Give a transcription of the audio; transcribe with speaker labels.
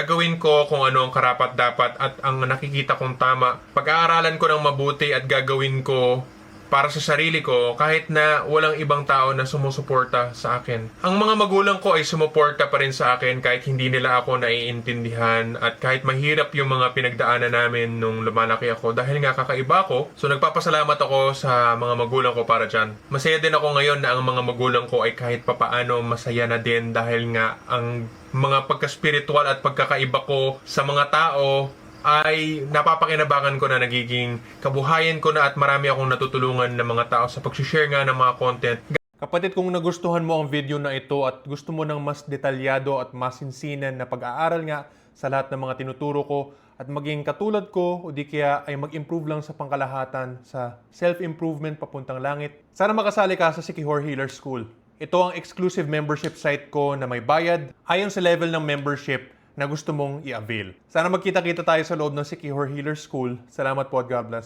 Speaker 1: Gagawin ko kung ano ang karapat dapat at ang nakikita kong tama. Pag-aaralan ko ng mabuti at gagawin ko para sa sarili ko kahit na walang ibang tao na sumusuporta sa akin. Ang mga magulang ko ay sumuporta pa rin sa akin kahit hindi nila ako naiintindihan at kahit mahirap yung mga pinagdaanan namin nung lumalaki ako dahil nga kakaiba ako. So nagpapasalamat ako sa mga magulang ko para dyan. Masaya din ako ngayon na ang mga magulang ko ay kahit papaano masaya na din dahil nga ang mga pagka-spiritual at pagkakaiba ko sa mga tao ay napapakinabangan ko na nagiging kabuhayan ko na at marami akong natutulungan ng mga tao sa pag-share nga ng mga content. Kapatid, kung nagustuhan mo ang video na ito at gusto mo ng mas detalyado at masinsinan na pag-aaral nga sa lahat ng mga tinuturo ko at maging katulad ko o di kaya ay mag-improve lang sa pangkalahatan sa self-improvement papuntang langit, sana makasali ka sa Sikihor Healer School. Ito ang exclusive membership site ko na may bayad ayon sa level ng membership na gusto mong i-avail. Sana magkita-kita tayo sa loob ng Sikihor Healer School. Salamat po at God bless.